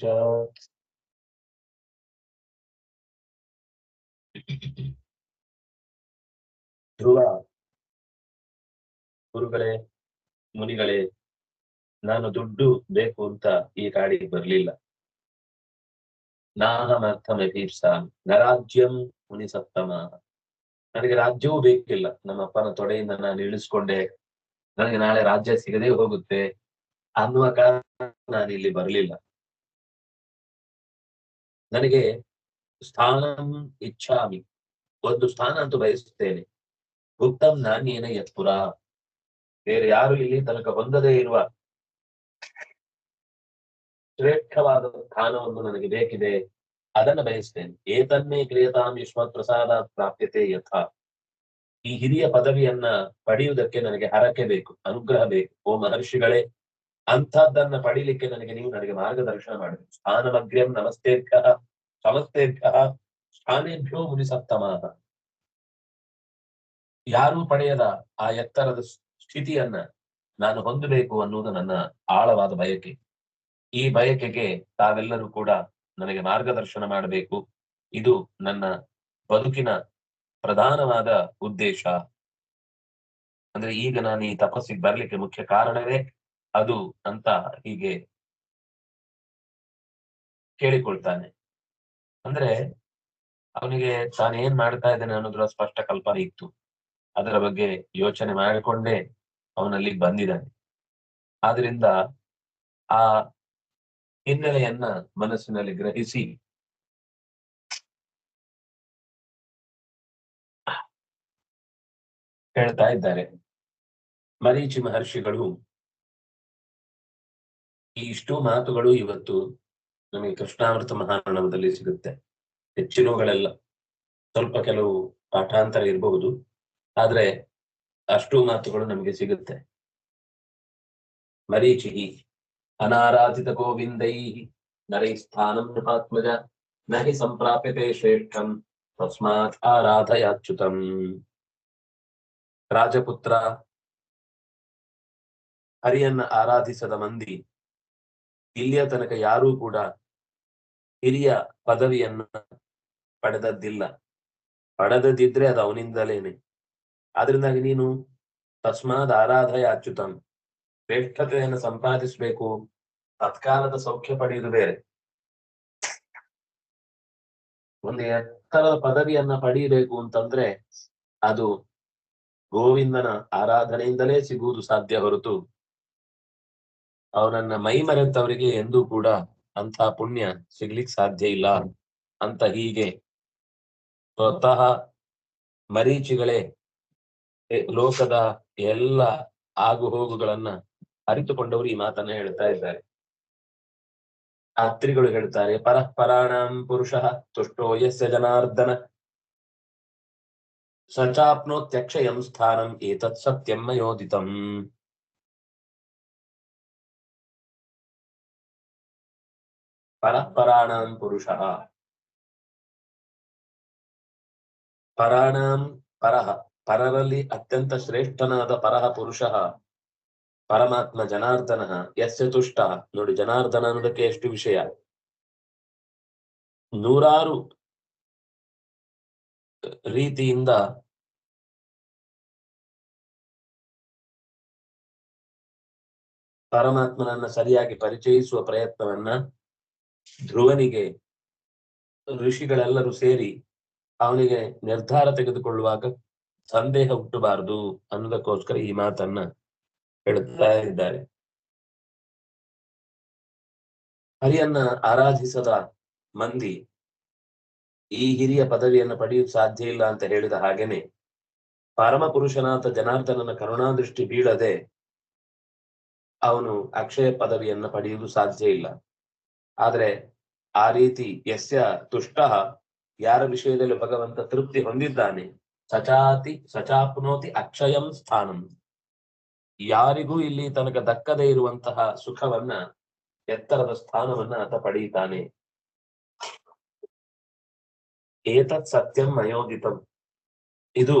ಚ ಧ್ರುವ ಗುರುಗಳೇ ಮುನಿಗಳೇ, ನಾನು ದುಡ್ಡು ಬೇಕು ಅಂತ ಈ ಕಾಡಿಗೆ ಬರ್ಲಿಲ್ಲ. ನ ನರಾಜ್ಯಂ ಮುನಿ ಸಪ್ತಮ ನನಗೆ ರಾಜ್ಯವೂ ಬೇಕಿಲ್ಲ. ನಮ್ಮ ಅಪ್ಪನ ತೊಡೆಯಿಂದ ನಾನು ಇಳಿಸ್ಕೊಂಡೆ. ನನಗೆ ನಾಳೆ ರಾಜ್ಯ ಸಿಗದೇ ಹೋಗುತ್ತೆ. ಅನ್ನುವ ಕಾರಣ ನಾನು ಇಲ್ಲಿ ಬರಲಿಲ್ಲ. ನನಗೆ ಸ್ಥಾನಂ ಇಚ್ಛಾಮಿ. ಒಂದು ಸ್ಥಾನ ಅಂತೂ ಬಯಸುತ್ತೇನೆ. ಗುಪ್ತಂ ನಾನೇನ ಯತ್ಪುರ. ಬೇರೆ ಯಾರು ಇಲ್ಲಿ ತನಕ ಹೊಂದದೇ ಇರುವ ಶ್ರೇಷ್ಠವಾದ ಸ್ಥಾನವನ್ನು ನನಗೆ ಬೇಕಿದೆ, ಅದನ್ನ ಬಯಸ್ತೇನೆ. ಏತನ್ನೇ ಕ್ರಿಯತಾಂ ವಿಶ್ವ ಪ್ರಸಾದ ಪ್ರಾಪ್ಯತೆ ಯಥ. ಈ ಹಿರಿಯ ಪದವಿಯನ್ನ ಪಡೆಯುವುದಕ್ಕೆ ನನಗೆ ಹರಕೆ ಬೇಕು, ಅನುಗ್ರಹ ಬೇಕು. ಓ ಮಹರ್ಷಿಗಳೇ ಅಂಥದ್ದನ್ನ ಪಡೀಲಿಕ್ಕೆ ನನಗೆ ನೀವು ನನಗೆ ಮಾರ್ಗದರ್ಶನ ಮಾಡಬೇಕು ಸ್ಥಾನಮಗ್ರ್ಯಂ ನಮಸ್ತೇರ್ಘ ಸಮಸ್ತೇಭ್ಯ ಸ್ಥಾನೇಭ್ಯೋ ಮುನಿ ಸಪ್ತಮಾಹ ಯಾರೂ ಪಡೆಯದ ಆ ಎತ್ತರದ ಸ್ಥಿತಿಯನ್ನ ನಾನು ಹೊಂದಬೇಕು ಅನ್ನುವುದು ನನ್ನ ಆಳವಾದ ಬಯಕೆ. ಈ ಬಯಕೆಗೆ ತಾವೆಲ್ಲರೂ ಕೂಡ ನನಗೆ ಮಾರ್ಗದರ್ಶನ ಮಾಡಬೇಕು. ಇದು ನನ್ನ ಬದುಕಿನ ಪ್ರಧಾನವಾದ ಉದ್ದೇಶ. ಅಂದ್ರೆ ಈಗ ನಾನು ಈ ತಪಸ್ಸಿಗೆ ಬರ್ಲಿಕ್ಕೆ ಮುಖ್ಯ ಕಾರಣವೇ ಅದು ಅಂತ ಹೀಗೆ ಕೇಳಿಕೊಳ್ತಾನೆ. ಅಂದ್ರೆ ಅವನಿಗೆ ತಾನು ಏನ್ ಮಾಡ್ತಾ ಇದ್ದಾನೆ ಅನ್ನೋದ್ರ ಸ್ಪಷ್ಟ ಕಲ್ಪನೆ ಇತ್ತು. ಅದರ ಬಗ್ಗೆ ಯೋಚನೆ ಮಾಡಿಕೊಂಡೇ ಅವನಲ್ಲಿ ಬಂದಿದ್ದಾನೆ. ಆದ್ರಿಂದ ಆ ಹಿನ್ನೆಲೆಯನ್ನ ಮನಸ್ಸಿನಲ್ಲಿ ಗ್ರಹಿಸಿ ಹೇಳ್ತಾ ಇದ್ದಾರೆ. ಮರೀಚಿ ಮಹರ್ಷಿಗಳು ಈ ಇಷ್ಟು ಮಾತುಗಳು ಇವತ್ತು ನಮಗೆ ಕೃಷ್ಣಾವೃತ ಮಹಾರಣವದಲ್ಲಿ ಸಿಗುತ್ತೆ. ಹೆಚ್ಚಿನವುಗಳೆಲ್ಲ ಸ್ವಲ್ಪ ಕೆಲವು ಪಾಠಾಂತರ ಇರಬಹುದು, ಆದ್ರೆ ಅಷ್ಟು ಮಾತುಗಳು ನಮಗೆ ಸಿಗುತ್ತೆ. ಮರೀಚಿಹಿ, ಅನಾರಾಧಿತ ಗೋವಿಂದೈ, ನರೈ ಸ್ಥಾನಂ ನೃಪಾತ್ಮಜ ನಹಿ ಸಂಪ್ರಾಪ್ಯತೆ ಶ್ರೇಷ್ಠಂ, ತಸ್ಮಾತ್ ಆರಾಧಯಾಚ್ಯುತಂ. ರಾಜಪುತ್ರ ಹರಿಯನ್ನ ಆರಾಧಿಸದ ಮಂದಿ ಇಲ್ಲಿಯ ತನಕ ಯಾರೂ ಕೂಡ ಹಿರಿಯ ಪದವಿಯನ್ನ ಪಡೆದದ್ದಿಲ್ಲ. ಪಡೆದದಿದ್ರೆ ಅದು ಅವನಿಂದಲೇನೆ. ಆದ್ರಿಂದಾಗಿ ನೀನು ತಸ್ಮಾದ್ ಆರಾಧನೆ ಅಚ್ಯುತಂ. ಶ್ರೇಷ್ಠತೆಯನ್ನು ಸಂಪಾದಿಸಬೇಕು. ತತ್ಕಾಲದ ಸೌಖ್ಯ ಪಡೆಯುವುದು ಬೇರೆ. ಒಂದು ಎತ್ತರದ ಪದವಿಯನ್ನ ಪಡೆಯಬೇಕು ಅಂತಂದ್ರೆ ಅದು ಗೋವಿಂದನ ಆರಾಧನೆಯಿಂದಲೇ ಸಿಗುವುದು ಸಾಧ್ಯ ಹೊರತು. ಅವನನ್ನ ಮೈ ಮರೆತವರಿಗೆ ಎಂದೂ ಕೂಡ ಅಂತ ಪುಣ್ಯ ಸಿಗ್ಲಿಕ್ ಸಾಧ್ಯ ಇಲ್ಲ ಅಂತ ಹೀಗೆ ಸ್ವತಃ ಮರೀಚಿಗಳೇ ಲೋಕದ ಎಲ್ಲ ಆಗು ಹೋಗುಗಳನ್ನ ಅರಿತುಕೊಂಡವರು ಈ ಮಾತನ್ನ ಹೇಳ್ತಾ ಇದ್ದಾರೆ. ಅತ್ರಿಗಳು ಹೇಳ್ತಾರೆ, ಪರಃಪರಾಣಂ ಪುರುಷ ತುಷ್ಟೋ ಯಸ್ಯ ಜನಾರ್ದನ. ಸಚಾಪ್ನೋತ್ಯಕ್ಷಯಂ ಸ್ಥಾನಂ ಏತತ್ ಸತ್ಯಂ ಮಯೋದಿತಂ. ಪರಃಪರಾಣಂ ಪುರುಷ ಪರಾಣಾಂ ಪರಹ ಪರರಲ್ಲಿ ಅತ್ಯಂತ ಶ್ರೇಷ್ಠನಾದ ಪರಹ ಪುರುಷ ಪರಮಾತ್ಮ ಜನಾರ್ದನ ಯಸ್ಯ ತುಷ್ಟ ನೋಡಿ ಜನಾರ್ದನ ಅನ್ನೋದಕ್ಕೆ ಎಷ್ಟು ವಿಷಯ ನೂರಾರು ರೀತಿಯಿಂದ ಪರಮಾತ್ಮನನ್ನ ಸರಿಯಾಗಿ ಪರಿಚಯಿಸುವ ಪ್ರಯತ್ನವನ್ನ ಧ್ರುವನಿಗೆ ಋಷಿಗಳೆಲ್ಲರೂ ಸೇರಿ ಅವನಿಗೆ ನಿರ್ಧಾರ ತೆಗೆದುಕೊಳ್ಳುವಾಗ ಸಂದೇಹ ಹುಟ್ಟಬಾರದು ಅನ್ನೋದಕ್ಕೋಸ್ಕರ ಈ ಮಾತನ್ನ ಹೇಳುತ್ತಾ ಇದ್ದಾರೆ. ಹರಿಯನ್ನ ಆರಾಧಿಸದ ಮಂದಿ ಈ ಹಿರಿಯ ಪದವಿಯನ್ನು ಪಡೆಯಲು ಸಾಧ್ಯ ಇಲ್ಲ ಅಂತ ಹೇಳಿದ ಹಾಗೇನೆ ಪರಮ ಪುರುಷನಾಥ ಜನಾರ್ದನನ ಕರುಣಾದೃಷ್ಟಿ ಬೀಳದೆ ಅವನು ಅಕ್ಷಯ ಪದವಿಯನ್ನ ಪಡೆಯುವುದು ಸಾಧ್ಯ ಇಲ್ಲ. ಆದ್ರೆ ಆ ರೀತಿ ಯಸ್ಯ ತುಷ್ಟ ಯಾರ ವಿಷಯದಲ್ಲಿ ಭಗವಂತ ತೃಪ್ತಿ ಹೊಂದಿದ್ದಾನೆ? ಸಚಾತಿ ಸಚಾಪ್ನೋತಿ ಅಕ್ಷಯಂ ಸ್ಥಾನಂ. ಯಾರಿಗೂ ಇಲ್ಲಿ ತನಕ ದಕ್ಕದೇ ಇರುವಂತಹ ಸುಖವನ್ನ, ಎತ್ತರದ ಸ್ಥಾನವನ್ನ ಆತ ಪಡೆಯುತ್ತಾನೆ. ಏತತ್ ಸತ್ಯಂ ಅಯೋಗಿತಂ ಇದು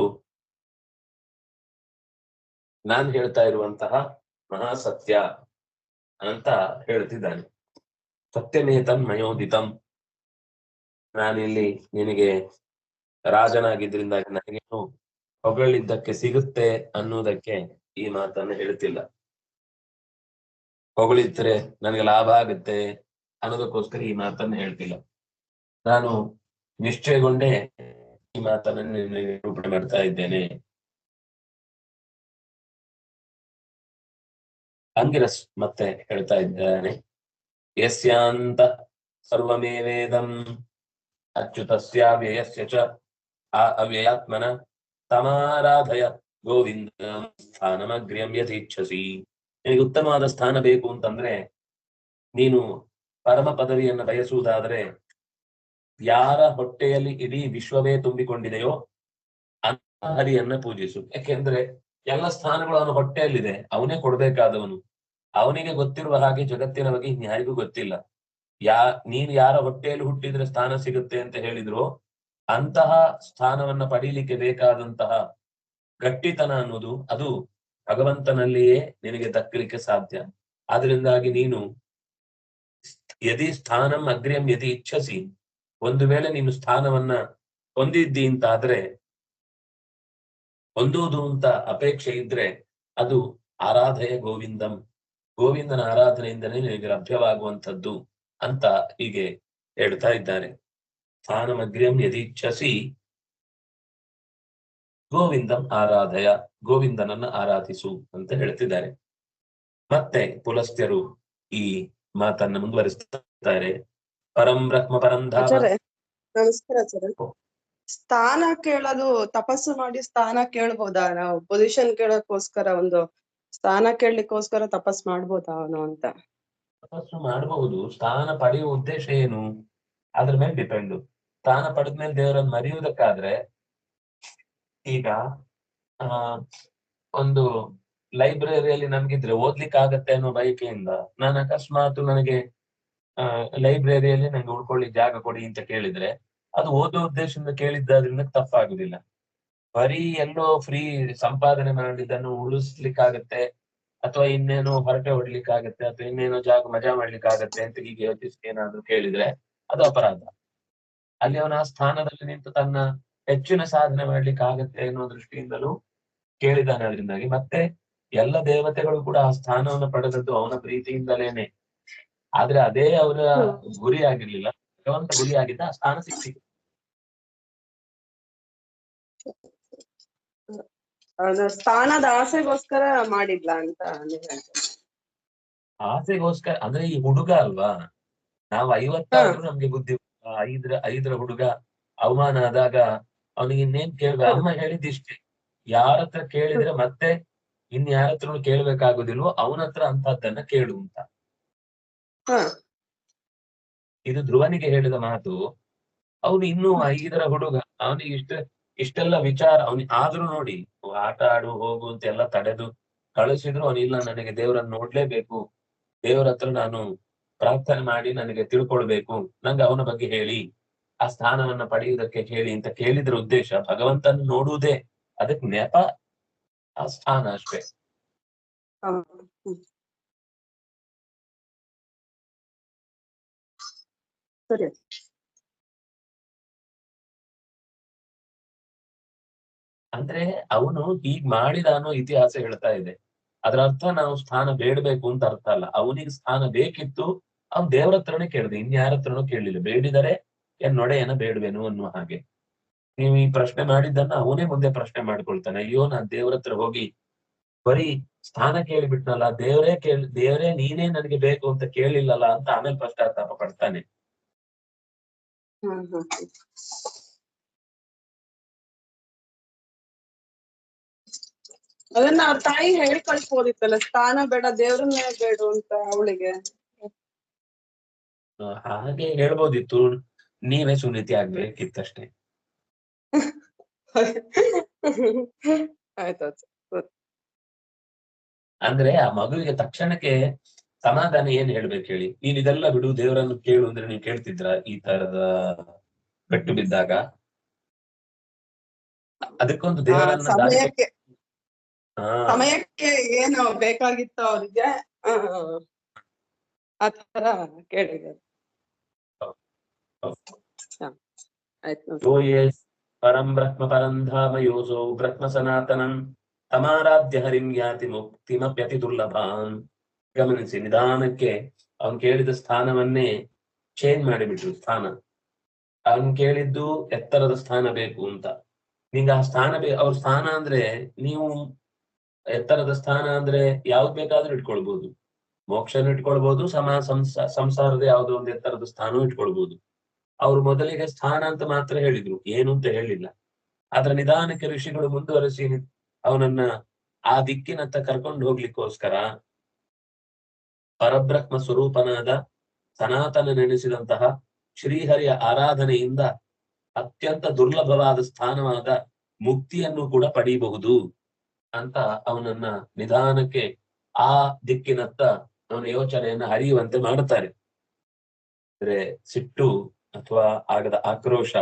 ನಾನ್ ಹೇಳ್ತಾ ಇರುವಂತಹ ಮಹಾಸತ್ಯ ಅಂತ ಹೇಳ್ತಿದ್ದಾನೆ. ಸತ್ಯಮೇತನ್ ಮಯೋದಿತಂ ನಾನಿಲ್ಲಿ ನಿನಗೆ ರಾಜನಾಗಿದ್ರಿಂದಾಗಿ ನನಗೇನು ಹೊಗಳಿದ್ದಕ್ಕೆ ಸಿಗುತ್ತೆ ಅನ್ನುವುದಕ್ಕೆ ಈ ಮಾತನ್ನು ಹೇಳ್ತಿಲ್ಲ ಹೊಗಳಿದ್ರೆ ನನಗೆ ಲಾಭ ಆಗುತ್ತೆ ಅನ್ನೋದಕ್ಕೋಸ್ಕರ ಈ ಮಾತನ್ನು ಹೇಳ್ತಿಲ್ಲ. ನಾನು ನಿಶ್ಚಯಗೊಂಡೇ ಈ ಮಾತನ್ನು ನಿರೂಪಣೆ ಮಾಡ್ತಾ ಇದ್ದೇನೆ. ಅಂಗಿರಸ್ ಮತ್ತೆ ಹೇಳ್ತಾ ಇದ್ದಾನೆ. ಅಚ್ಯುತಸ್ಯ ವ್ಯಯಸ್ಯ ಚ ಆ ಅವ್ಯಯಾತ್ಮನ ತಮಾರಾಧಯ ಗೋವಿಂದ ಸ್ಥಾನಮಗ್ರ್ಯಂ ಯಥೇಚ್ಛಸಿ ನಿನಗೆ ಉತ್ತಮವಾದ ಸ್ಥಾನ ಬೇಕು ಅಂತಂದ್ರೆ, ನೀನು ಪರಮ ಪದವಿಯನ್ನು ಬಯಸುವುದಾದರೆ, ಯಾರ ಹೊಟ್ಟೆಯಲ್ಲಿ ಇಡೀ ವಿಶ್ವವೇ ತುಂಬಿಕೊಂಡಿದೆಯೋ ಹರಿಯನ್ನ ಪೂಜಿಸು. ಯಾಕೆಂದ್ರೆ ಎಲ್ಲ ಸ್ಥಾನಗಳು ಅವನ ಹೊಟ್ಟೆಯಲ್ಲಿದೆ, ಅವನೇ ಕೊಡ್ಬೇಕಾದವನು. ಅವನಿಗೆ ಗೊತ್ತಿರುವ ಹಾಗೆ ಜಗತ್ತಿನ ಬಗ್ಗೆ ಇನ್ಯಾರಿಗೂ ಗೊತ್ತಿಲ್ಲ. ಯಾ, ನೀನು ಯಾರ ಹೊಟ್ಟೆಯಲ್ಲಿ ಹುಟ್ಟಿದ್ರೆ ಸ್ಥಾನ ಸಿಗುತ್ತೆ ಅಂತ ಹೇಳಿದ್ರು, ಅಂತಹ ಸ್ಥಾನವನ್ನ ಪಡೀಲಿಕ್ಕೆ ಬೇಕಾದಂತಹ ಗಟ್ಟಿತನ ಅನ್ನೋದು ಅದು ಭಗವಂತನಲ್ಲಿಯೇ ನಿನಗೆ ದಕ್ಕಲಿಕ್ಕೆ ಸಾಧ್ಯ. ಆದ್ರಿಂದಾಗಿ ನೀನು ಯದಿ ಸ್ಥಾನಂ ಅಗ್ರಿಯಂ ಯದಿ ಇಚ್ಛಸಿ, ಒಂದು ವೇಳೆ ನೀನು ಸ್ಥಾನವನ್ನ ಹೊಂದಿದ್ದಿ ಅಂತಾದ್ರೆ ಹೊಂದುವುದು ಅಂತ ಅಪೇಕ್ಷೆ ಇದ್ರೆ ಅದು ಆರಾಧಯ ಗೋವಿಂದಂ. ಗೋವಿಂದನ ಆರಾಧನೆಯಿಂದಲೇ ನಿನಗೆ ಲಭ್ಯವಾಗುವಂಥದ್ದು ಅಂತ ಹೀಗೆ ಹೇಳ್ತಾ ಇದ್ದಾರೆ. ಸ್ಥಾನಮಗ್ರ್ಯಂ ಯದಿಚ್ಛಸಿ ಗೋವಿಂದಂ ಆರಾಧಯ ಗೋವಿಂದನನ್ನ ಆರಾಧಿಸು ಅಂತ ಹೇಳ್ತಿದ್ದಾರೆ. ಮತ್ತೆ ಪುಲಸ್ತ್ಯರು ಈ ಮಾತನ್ನ ಮುಂದುವರಿಸ್ತಾರೆ ಪರಂ ಬ್ರಹ್ಮ ಪರಂ ನಮಸ್ಕಾರ ಸ್ಥಾನ ಕೇಳೋದು ತಪಸ್ಸು ಮಾಡಿ ಸ್ಥಾನ ಕೇಳ್ಬೋದಾ? ನಾವು ಪೊಸಿಷನ್ ಕೇಳೋಕೋಸ್ಕರ ಒಂದು ಸ್ಥಾನ ಕೇಳಲಿಕ್ಕೋಸ್ಕರ ತಪಸ್ ಮಾಡ್ಬೋದಾ ಅವನು ಅಂತ. ತಪಸ್ಸು ಮಾಡಬಹುದು. ಸ್ಥಾನ ಪಡೆಯುವ ಉದ್ದೇಶ ಏನು? ಅದ್ರ ಮೇಲೆ ಡಿಪೆಂಡ್ ಸ್ಥಾನ ಪಡೆದ್ಮೇಲೆ ದೇವರನ್ನ ಮರೆಯುವುದಕ್ಕಾದ್ರೆ ಈಗ, ಆ, ಒಂದು ಲೈಬ್ರರಿಯಲ್ಲಿ ನಮ್ಗಿದ್ರೆ ಓದ್ಲಿಕ್ಕೆ ಆಗತ್ತೆ ಅನ್ನೋ ಬಯಕೆಯಿಂದ ನಾನು ಅಕಸ್ಮಾತ್ ನನಗೆ, ಆ, ಲೈಬ್ರರಿಯಲ್ಲಿ ನನಗೆ ಉಳ್ಕೊಳ್ಳಿ ಜಾಗ ಕೊಡಿ ಅಂತ ಕೇಳಿದ್ರೆ, ಅದು ಓದೋ ಉದ್ದೇಶದಿಂದ ಕೇಳಿದ್ದಾದ್ರಿಂದ ತಪ್ಪಾಗುದಿಲ್ಲ. ಬರೀ ಎಲ್ಲೋ ಫ್ರೀ ಸಂಪಾದನೆ ಮಾಡಿದ್ದನ್ನು ಉಳಿಸ್ಲಿಕ್ಕಾಗತ್ತೆ, ಅಥವಾ ಇನ್ನೇನೋ ಹೊರಟೆ ಹೊಡ್ಲಿಕ್ಕಾಗತ್ತೆ, ಅಥವಾ ಇನ್ನೇನೋ ಜಾಗ ಮಜಾ ಮಾಡ್ಲಿಕ್ಕಾಗತ್ತೆ ಅಂತ ಹೀಗೆ ಯೋಚಿಸಿ ಏನಾದ್ರು ಕೇಳಿದ್ರೆ ಅದು ಅಪರಾಧ. ಅಲ್ಲಿ ಅವನ ಸ್ಥಾನದಲ್ಲಿ ನಿಂತು ತನ್ನ ಹೆಚ್ಚಿನ ಸಾಧನೆ ಮಾಡ್ಲಿಕ್ಕೆ ಆಗತ್ತೆ ಅನ್ನೋ ದೃಷ್ಟಿಯಿಂದಲೂ ಕೇಳಿದಾನೆ ಅದರಿಂದಾಗಿ. ಮತ್ತೆ ಎಲ್ಲ ದೇವತೆಗಳು ಕೂಡ ಆ ಸ್ಥಾನವನ್ನು ಪಡೆದದ್ದು ಅವನ ಪ್ರೀತಿಯಿಂದಲೇನೆ. ಆದ್ರೆ ಅದೇ ಅವರ ಗುರಿ ಆಗಿರ್ಲಿಲ್ಲ ಭಗವಂತ ಗುರಿ ಆಗಿದ್ದ ಆ ಸ್ಥಾನ ಸಿಕ್ಕಿತು ಸ್ಥಾನದ ಆಸೆಗೋಸ್ಕರ ಮಾಡಿದ್ಲ ಅಂತ ಆಸೆಗೋಸ್ಕರ ಅಂದ್ರೆ ಈ ಹುಡುಗ ಅಲ್ವಾ? ನಾವು ಐವತ್ತಾದ್ರೂ ನಮ್ಗೆ ಬುದ್ಧಿ ಐದ್ರ ಐದ್ರ ಹುಡುಗ ಅವಮಾನ ಆದಾಗ ಅವನಿಗೆ ಇನ್ನೇನ್ ಕೇಳ್ಬೇಕು ಅಮ್ಮ ಹೇಳಿದ್ದಿಷ್ಟೇ. ಯಾರ ಹತ್ರ ಕೇಳಿದ್ರೆ ಮತ್ತೆ ಇನ್ ಯಾರ ಹತ್ರ ಕೇಳ್ಬೇಕಾಗುದಿಲ್ವೋ ಅವನ ಹತ್ರ ಅಂತದ್ದನ್ನ ಕೇಳು ಅಂತ. ಇದು ಧ್ರುವನಿಗೆ ಹೇಳಿದ ಮಾತು. ಅವನು ಇನ್ನೂ ಐದರ ಹುಡುಗ. ಅವನಿಗೆ ಇಷ್ಟ ಇಷ್ಟೆಲ್ಲ ವಿಚಾರ ಅವ್ನಿ ಆದ್ರೂ ನೋಡಿ ಆಟ ಆಡು, ಹೋಗು ಅಂತ ಎಲ್ಲ ತಡೆದು ಕಳಿಸಿದ್ರು ಅವನಿಲ್ಲ ನನಗೆ ದೇವರನ್ನ ನೋಡ್ಲೇಬೇಕು. ದೇವರ ಹತ್ರ ನಾನು ಪ್ರಾರ್ಥನೆ ಮಾಡಿ ನನಗೆ ತಿಳ್ಕೊಳ್ಬೇಕು ನಂಗೆ ಅವನ ಬಗ್ಗೆ ಹೇಳಿ, ಆ ಸ್ಥಾನವನ್ನ ಪಡೆಯುವುದಕ್ಕೆ ಹೇಳಿ ಅಂತ ಕೇಳಿದ್ರ ಉದ್ದೇಶ ಭಗವಂತನ ನೋಡುವುದೇ ಅದಕ್ಕೆ ನೆಪ, ಆ ಸ್ಥಾನ ಅಷ್ಟೇ. ಸರಿ. ಅಂದ್ರೆ ಅವನು ಹೀಗ್ ಮಾಡಿದ ಅನ್ನೋ ಇತಿಹಾಸ ಹೇಳ್ತಾ ಇದೆ. ಅದರ ಅರ್ಥ ನಾವು ಸ್ಥಾನ ಬೇಡಬೇಕು ಅಂತ ಅರ್ಥ ಅಲ್ಲ. ಅವನಿಗೆ ಸ್ಥಾನ ಬೇಕಿತ್ತು, ಅವ್ನ್ ದೇವರ ಹತ್ರನೇ ಕೇಳಿದೆ. ಇನ್ಯಾರ ಹತ್ರನೂ ಕೇಳಲಿಲ್ಲ. ಬೇಡಿದರೆ ಏನ್ ನೊಡೆಯನ್ನ ಬೇಡವೇನು ಅನ್ನುವ ಹಾಗೆ. ನೀವು ಈ ಪ್ರಶ್ನೆ ಮಾಡಿದ್ದನ್ನ ಅವನೇ ಮುಂದೆ ಪ್ರಶ್ನೆ ಮಾಡ್ಕೊಳ್ತಾನೆ. ಅಯ್ಯೋ, ನಾನ್ ದೇವ್ರ ಹತ್ರ ಹೋಗಿ ಬರೀ ಸ್ಥಾನ ಕೇಳಿಬಿಟ್ನಲ್ಲ, ದೇವರೇ ಕೇಳಿ, ದೇವರೇ ನೀನೇ ನನಗೆ ಬೇಕು ಅಂತ ಕೇಳಿಲ್ಲಲ್ಲ ಅಂತ ಆಮೇಲೆ ಪಶ್ಚಾತ್ತಾಪ ಪಡ್ತಾನೆ. ಅದನ್ನ ಅವ್ರ ತಾಯಿ ಹೇಳಿ ಕಳ್ಸ್ಬೋದಿತ್ತಲ್ಲ ಸ್ಥಾನ ಬೇಡ ದೇವ್ರನ್ನೇ ಬೇಡು ಅಂತ ಅವಳಿಗೆ. ಹಾಗೆ ಹೇಳ್ಬೋದಿತ್ತು. ನೀವೇ ಸುನೀತಿ ಆಗ್ಬೇಕಿತ್ತಷ್ಟೇ. ಅಂದ್ರೆ ಆ ಮಗುವಿಗೆ ತಕ್ಷಣಕ್ಕೆ ಸಮಾಧಾನ ಏನ್ ಹೇಳ್ಬೇಕು ಹೇಳಿ? ನೀನ್ ಇದೆಲ್ಲ ಬಿಡು ದೇವರನ್ನು ಕೇಳು ಅಂದ್ರೆ ನೀವು ಕೇಳ್ತಿದ್ರ ಈ ತರದ ಪೆಟ್ಟು ಬಿದ್ದಾಗ? ಅದಕ್ಕೊಂದು ದೇವರನ್ನ ಸಮಯಕ್ಕೆ ಏನು ಬೇಕಾಗಿತ್ತು ಅವ್ರಿಗೆ ಆತರ ಕೇಳಿದ್ದಾರೆ. ಪರಂ ಬ್ರಹ್ಮ ಪರಂ ಧಾಮ ಬ್ರಹ್ಮ ಸನಾತನಂ ತಮಾರಾಧ್ಯ ಹರಿಂ ಯಾತಿ ಮುಕ್ತಿಮಪ್ಯತಿ ದುರ್ಲಭಾನ್ ಗಮನಿಸಿ ನಿಧಾನಕ್ಕೆ ಅವನ್ ಕೇಳಿದ ಸ್ಥಾನವನ್ನೇ ಚೇಂಜ್ ಮಾಡಿಬಿಟ್ರು ಸ್ಥಾನ. ಅವನ್ ಕೇಳಿದ್ದು ಎತ್ತರದ ಸ್ಥಾನ ಬೇಕು ಅಂತ. ನಿಂಗ ಆ ಸ್ಥಾನ ಬೇ ಅವ್ರ ಸ್ಥಾನ ಅಂದ್ರೆ ನೀವು ಎತ್ತರದ ಸ್ಥಾನ ಅಂದ್ರೆ ಯಾವ್ದು ಬೇಕಾದ್ರೂ ಇಟ್ಕೊಳ್ಬಹುದು ಮೋಕ್ಷನ ಇಟ್ಕೊಳ್ಬಹುದು ಸಮ, ಸಂಸ, ಸಂಸಾರದ ಯಾವ್ದೋ ಒಂದು ಎತ್ತರದ ಸ್ಥಾನ ಇಟ್ಕೊಳ್ಬಹುದು ಅವ್ರು ಮೊದಲಿಗೆ ಸ್ಥಾನ ಅಂತ ಮಾತ್ರ ಹೇಳಿದ್ರು, ಏನು ಅಂತ ಹೇಳಿಲ್ಲ. ಆದ್ರೆ ನಿಧಾನಕ್ಕೆ ಋಷಿಗಳು ಮುಂದುವರೆಸಿ ಅವನನ್ನ ಆ ದಿಕ್ಕಿನತ್ತ ಕರ್ಕೊಂಡು ಹೋಗ್ಲಿಕ್ಕೋಸ್ಕರ ಪರಬ್ರಹ್ಮ ಸ್ವರೂಪನಾದ ಸನಾತನ ನೆನೆಸಿದಂತಹ ಶ್ರೀಹರಿಯ ಆರಾಧನೆಯಿಂದ ಅತ್ಯಂತ ದುರ್ಲಭವಾದ ಸ್ಥಾನವಾದ ಮುಕ್ತಿಯನ್ನು ಕೂಡ ಪಡೆಯಬಹುದು ಅಂತ ಅವನನ್ನ ನಿಧಾನಕ್ಕೆ ಆ ದಿಕ್ಕಿನತ್ತ ಅವನ ಯೋಚನೆಯನ್ನ ಹರಿಯುವಂತೆ ಮಾಡುತ್ತಾರೆ. ಅಂದ್ರೆ ಸಿಟ್ಟು ಅಥವಾ ಆಗದ ಆಕ್ರೋಶ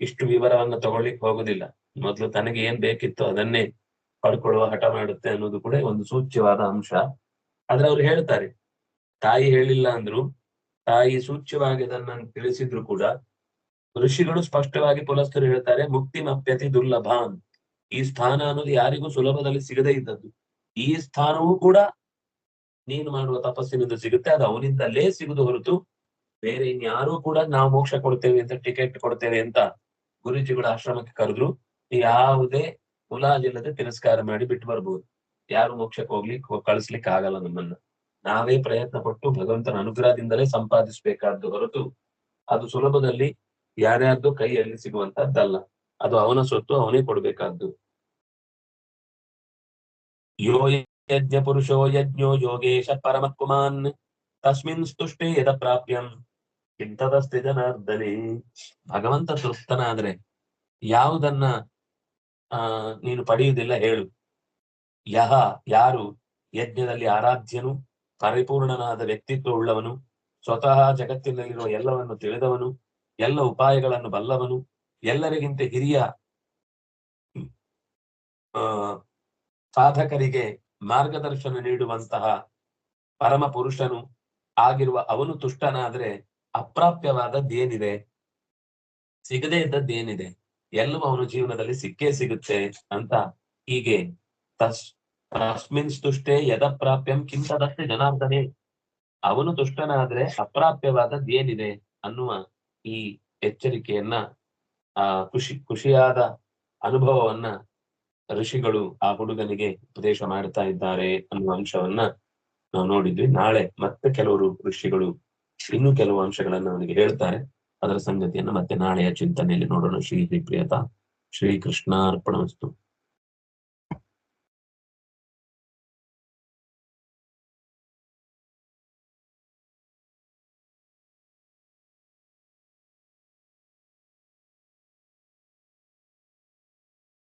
ಇಷ್ಟು ವಿವರವನ್ನ ತಗೊಳ್ಳಿಕ್ ಹೋಗುದಿಲ್ಲ. ಮೊದಲು ತನಗೆ ಏನ್ ಬೇಕಿತ್ತು ಅದನ್ನೇ ಪಡ್ಕೊಳ್ಳುವ, ಹಠ ಮಾಡುತ್ತೆ ಅನ್ನೋದು ಕೂಡ ಒಂದು ಸೂಚ್ಯವಾದ ಅಂಶ. ಆದ್ರೆ ಅವ್ರು ಹೇಳ್ತಾರೆ, ತಾಯಿ ಹೇಳಿಲ್ಲ ಅಂದ್ರು, ತಾಯಿ ಸೂಚ್ಯವಾಗಿ ಅದನ್ನ ತಿಳಿಸಿದ್ರು ಕೂಡ ಋಷಿಗಳು ಸ್ಪಷ್ಟವಾಗಿ ಪುಲಸ್ತರು ಹೇಳ್ತಾರೆ ಮುಕ್ತಿ ಮಪ್ಯತಿ ದುರ್ಲಭಾನ್. ಈ ಸ್ಥಾನ ಅನ್ನೋದು ಯಾರಿಗೂ ಸುಲಭದಲ್ಲಿ ಸಿಗದೇ ಇದ್ದದ್ದು. ಈ ಸ್ಥಾನವೂ ಕೂಡ ನೀನು ಮಾಡುವ ತಪಸ್ಸಿನಿಂದ ಸಿಗುತ್ತೆ, ಅದು ಅವನಿಂದಲೇ ಸಿಗುದು ಹೊರತು ಬೇರೆ ಇನ್ಯಾರೂ ಕೂಡ ನಾವು ಮೋಕ್ಷ ಕೊಡ್ತೇವೆ ಅಂತ ಟಿಕೆಟ್ ಕೊಡ್ತೇವೆ ಅಂತ ಗುರುಜಿಗಳ ಆಶ್ರಮಕ್ಕೆ ಕರೆದ್ರು. ಯಾವುದೇ ಮುಲಾಜಿಲ್ಲದೆ ತಿರಸ್ಕಾರ ಮಾಡಿ ಬಿಟ್ಟು ಬರ್ಬೋದು. ಯಾರು ಮೋಕ್ಷಕ್ಕೆ ಹೋಗ್ಲಿಕ್ಕೆ ಕಳಿಸ್ಲಿಕ್ಕೆ ಆಗಲ್ಲ ನಮ್ಮನ್ನ. ನಾವೇ ಪ್ರಯತ್ನ ಪಟ್ಟು ಭಗವಂತನ ಅನುಗ್ರಹದಿಂದಲೇ ಸಂಪಾದಿಸಬೇಕಾದ್ದು ಹೊರತು ಅದು ಸುಲಭದಲ್ಲಿ ಯಾರ್ಯಾರ್ದು ಕೈಯಲ್ಲಿ ಸಿಗುವಂತದ್ದಲ್ಲ ಅದು ಅವನ ಸ್ವತ್ತು, ಅವನೇ ಕೊಡ್ಬೇಕಾದ್ದು. ಯೋ ಯಜ್ಞ ಪುರುಷೋ ಯಜ್ಞೋ ಯೋಗೇಶ ಪರಮತ್ಕುಮಾನ್ ತಸ್ಮಿನ್ ಸ್ತುಷ್ಟೇ ಯದ ಪ್ರಾಪ್ಯಂ ಇಂಥದ ಜನಾರ್ದನೆ ಭಗವಂತ ತೃಪ್ತನಾದ್ರೆ ಯಾವುದನ್ನ, ಆ, ನೀನು ಪಡೆಯುವುದಿಲ್ಲ ಹೇಳು. ಯಹ, ಯಾರು ಯಜ್ಞದಲ್ಲಿ ಆರಾಧ್ಯನು, ಪರಿಪೂರ್ಣನಾದ ವ್ಯಕ್ತಿತ್ವ ಉಳ್ಳವನು, ಸ್ವತಃ ಜಗತ್ತಿನಲ್ಲಿರುವ ಎಲ್ಲವನ್ನು ತಿಳಿದವನು, ಎಲ್ಲ ಉಪಾಯಗಳನ್ನು ಬಲ್ಲವನು ಎಲ್ಲರಿಗಿಂತ ಹಿರಿಯ ಸಾಧಕರಿಗೆ ಮಾರ್ಗದರ್ಶನ ನೀಡುವಂತಹ ಪರಮ ಪುರುಷನು ಆಗಿರುವ ಅವನು ತುಷ್ಟನಾದ್ರೆ ಅಪ್ರಾಪ್ಯವಾದದ್ದೇನಿದೆ ಸಿಗದೇ ಇದ್ದದ್ದೇನಿದೆ ಎಲ್ಲವೂ ಅವನ ಜೀವನದಲ್ಲಿ ಸಿಕ್ಕೇ ಸಿಗುತ್ತೆ ಅಂತ ಹೀಗೆ ತಸ್, ತಸ್ಮಿನ್ ತುಷ್ಟೇ ಯದ ಪ್ರಾಪ್ಯಂ ಕಿಂತದಷ್ಟೇ ಜನಾರ್ದನೆ. ಅವನು ತುಷ್ಟನಾದ್ರೆ ಅಪ್ರಾಪ್ಯವಾದದ್ದೇನಿದೆ ಅನ್ನುವ ಈ ಎಚ್ಚರಿಕೆಯನ್ನ ಆ ಖುಷಿ, ಖುಷಿಯಾದ ಅನುಭವವನ್ನ ಋಷಿಗಳು ಆ ಹುಡುಗನಿಗೆ ಉಪದೇಶ ಮಾಡ್ತಾ ಇದ್ದಾರೆ ಅನ್ನುವ ಅಂಶವನ್ನ ನಾವು ನೋಡಿದ್ವಿ. ನಾಳೆ ಮತ್ತೆ ಕೆಲವರು ಋಷಿಗಳು ಇನ್ನೂ ಕೆಲವು ಅಂಶಗಳನ್ನ ಅವನಿಗೆ ಹೇಳ್ತಾರೆ. ಅದರ ಸಂಗತಿಯನ್ನ ಮತ್ತೆ ನಾಳೆಯ ಚಿಂತನೆಯಲ್ಲಿ ನೋಡೋಣ. ಶ್ರೀ ಪ್ರಿಯತ ಶ್ರೀ ಕೃಷ್ಣಾರ್ಪಣ ವಸ್ತು